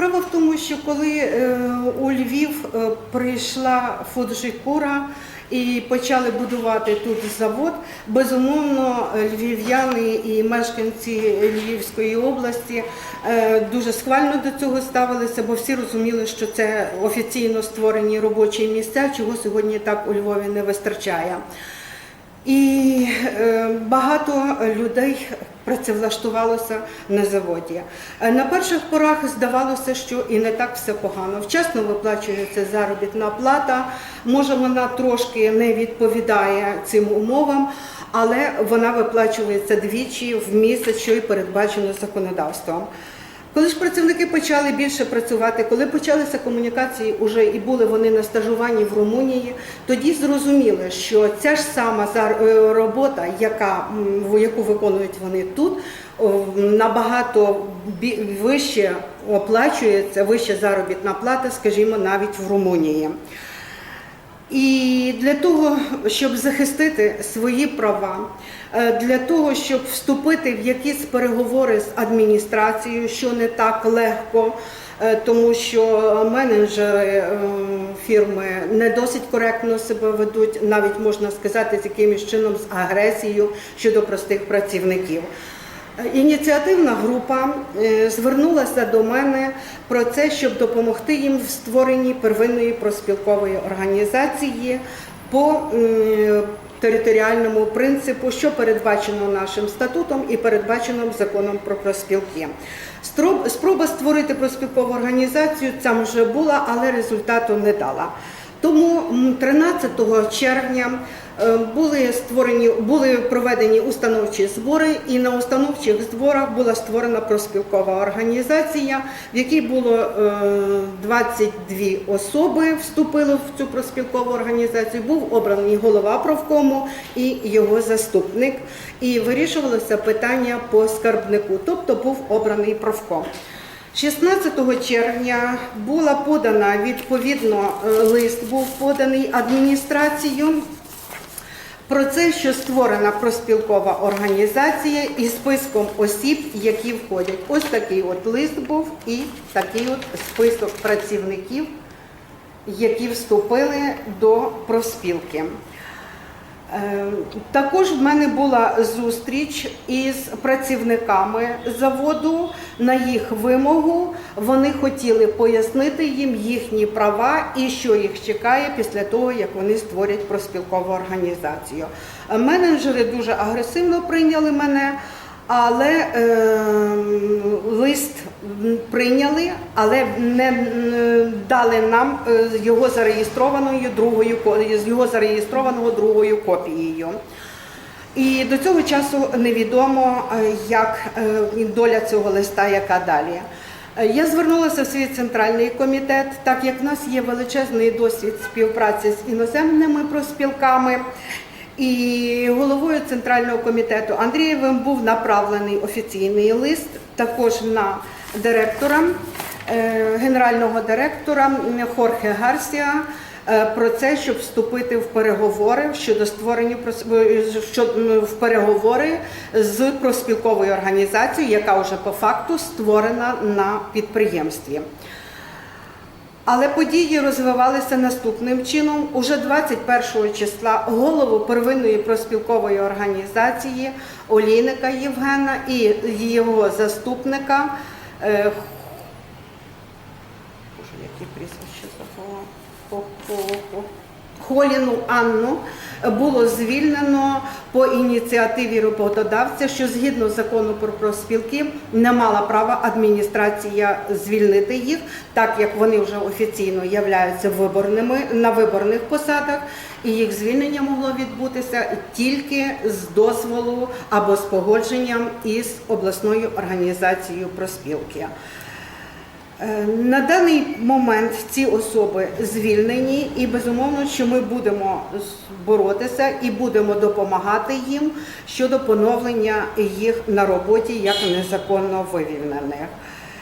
Справа в тому, що коли е, у Львів е, прийшла Фуджикура і почали будувати тут завод, безумовно, львів'яни і мешканці Львівської області е, дуже схвально до цього ставилися, бо всі розуміли, що це офіційно створені робочі місця, чого сьогодні так у Львові не вистачає. І багато людей працевлаштувалося на заводі. Е, На перших порах здавалося, що і не так все погано. Вчасно виплачується заробітна плата. Може, вона трошки не відповідає цим умовам, але вона виплачується двічі в місяць, що і передбачено законодавством. Коли ж працівники почали більше працювати, коли почалися комунікації, уже і були вони на стажуванні в Румунії, тоді зрозуміли, що ця ж сама е, робота, яка, яку виконують вони тут, набагато вище оплачується, вища заробітна плата, скажімо, навіть в Румунії. І для того, щоб захистити свої права, е, для того, щоб вступити в якісь переговори з адміністрацією, що не так легко, е, тому що менеджери е, фірми не досить коректно себе ведуть, навіть можна сказати, з якимось чином з агресією щодо простих працівників. Ініціативна група е, звернулася до мене про це, щоб допомогти їм в створенні первинної проспілкової організації по територіальному принципу, що передбачено нашим статутом і передбачено законом про проспілки. Спроба створити проспілкову організацію там вже була, але результату не дала. Тому м, 13 червня е, були створені, були проведені установчі збори, і на установчих зборах була створена проспілкова організація, в якій було е, 22 особи вступили в цю проспілкову організацію. Був обраний голова профкому і його заступник. І вирішувалося питання по скарбнику, тобто був обраний профком. 16 червня була подана відповідно е, лист був поданий адміністрацією про це, що створена проспілкова організація із списком осіб, які входять. Ось такий от лист був і такий от список працівників, які вступили до профспілки. Е, Також в мене була зустріч із працівниками заводу. На їх вимогу вони хотіли пояснити їм їхні права і що їх чекає після того, як вони створять проспілкову організацію. Менеджери дуже агресивно прийняли мене. Але е, але не дали нам е, його зареєстрованою другою з його зареєстрованого другою копією. І до цього часу невідомо, е, як е, доля цього листа, яка далі. Я звернулася в свій центральний комітет, так як в нас є величезний досвід співпраці з іноземними проспілками. І головою центрального комітету Андрієвим був направлений офіційний лист також на директора, е, генерального директора Хорхе Гарсія е, про це, щоб вступити в переговори щодо створення е, що, м, в переговори з проспілковою організацією, яка вже по факту створена на підприємстві. Але події розвивалися наступним чином. Уже 21 числа голову первинної проспілкової організації Олійника Євгена і його заступника Боже, яке прізвище забула? Хо- хо- хо- Холіну Анну було звільнено по ініціативі роботодавця, що згідно закону про профспілки не мала права адміністрація звільнити їх, так як вони вже офіційно являються виборними на виборних посадах, і їх звільнення могло відбутися тільки з дозволу або з погодженням із обласною організацією профспілки. Е, На даний момент ці особи звільнені, і безумовно, що ми будемо боротися і будемо допомагати їм щодо поновлення їх на роботі як незаконно вивільнених.